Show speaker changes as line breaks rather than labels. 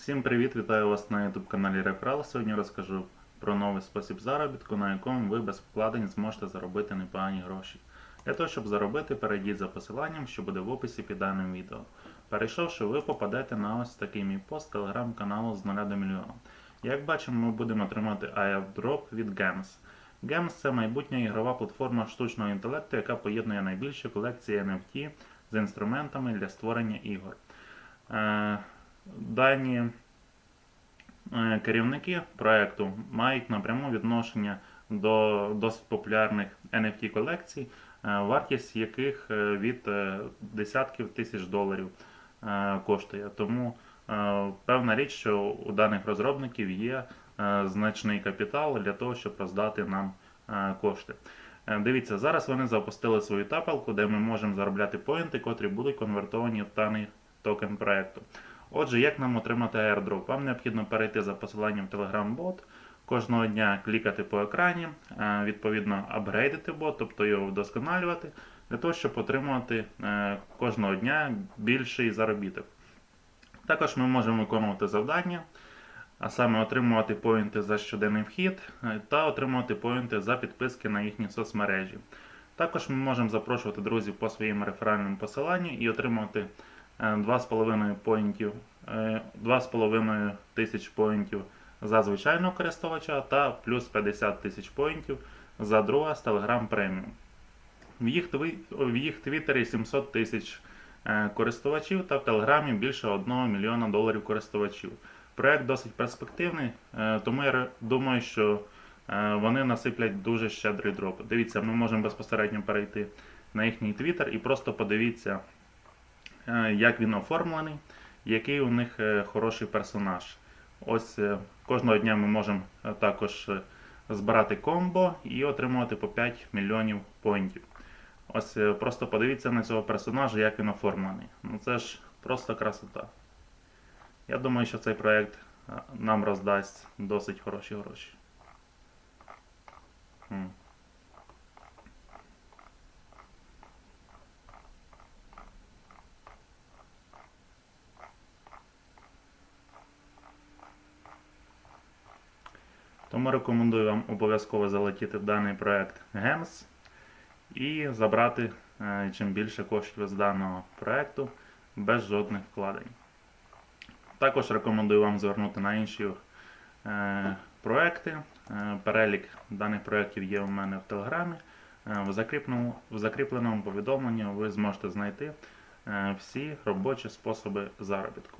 Всім привіт! Вітаю вас на YouTube каналі Реферал. Сьогодні розкажу про новий спосіб заробітку, на якому ви без вкладень зможете заробити непогані гроші. Для того, щоб заробити, перейдіть за посиланням, що буде в описі під даним відео. Перейшовши, ви попадете на ось такий мій пост телеграм-каналу з 0 до мільйона. Як бачимо, ми будемо отримати airdrop від Gems. Gems це майбутня ігрова платформа штучного інтелекту, яка поєднує найбільші колекції NFT з інструментами для створення ігор. Дані е, керівники проекту мають напряму відношення до досить популярних NFT колекцій, е, вартість яких е, від десятків тисяч доларів коштує. Тому певна річ, що у даних розробників є значний капітал для того, щоб роздати нам кошти. Дивіться, зараз вони запустили свою тапалку, де ми можемо заробляти поінти, котрі будуть конвертовані в даний токен проекту. Отже, як нам отримати airdrop? Вам необхідно перейти за посиланням Telegram-бот, кожного дня клікати по екрані, е, відповідно апгрейдити бот, тобто його вдосконалювати, для того, щоб отримувати е, кожного дня більший заробіток. Також ми можемо виконувати завдання, а саме отримувати поінти за щоденний вхід е, та отримувати поінти за підписки на їхні соцмережі. Також ми можемо запрошувати друзів по своїм реферальним посиланню і отримувати 2,5 поінтів, е, 2,5 тисяч поінтів за звичайного користувача та плюс 50 тисяч поінтів за друга з Telegram Premium. В їх, в їх твіттері 700 тисяч е, користувачів та в Телеграмі більше 1 мільйона доларів користувачів. Проект досить перспективний, е, тому я думаю, що е, вони насиплять дуже щедрий дроп. Дивіться, ми можемо безпосередньо перейти на їхній твіттер і просто подивіться, е, як він оформлений, який у них е, хороший персонаж. Ось е, кожного дня ми можемо е, також е, збирати комбо і отримувати по 5 мільйонів поінтів. Ось е, просто подивіться на цього персонажа, як він оформлений. Ну це ж просто красота. Я думаю, що цей проект е, нам роздасть досить хороші гроші. Тому рекомендую вам обов'язково залетіти в даний проект GEMS і забрати е, чим більше коштів з даного проекту без жодних вкладень. Також рекомендую вам звернути на інші е, проекти. Е, перелік даних проєктів є у мене в Телеграмі. В, закріпленому, в закріпленому повідомленні ви зможете знайти всі робочі способи заробітку.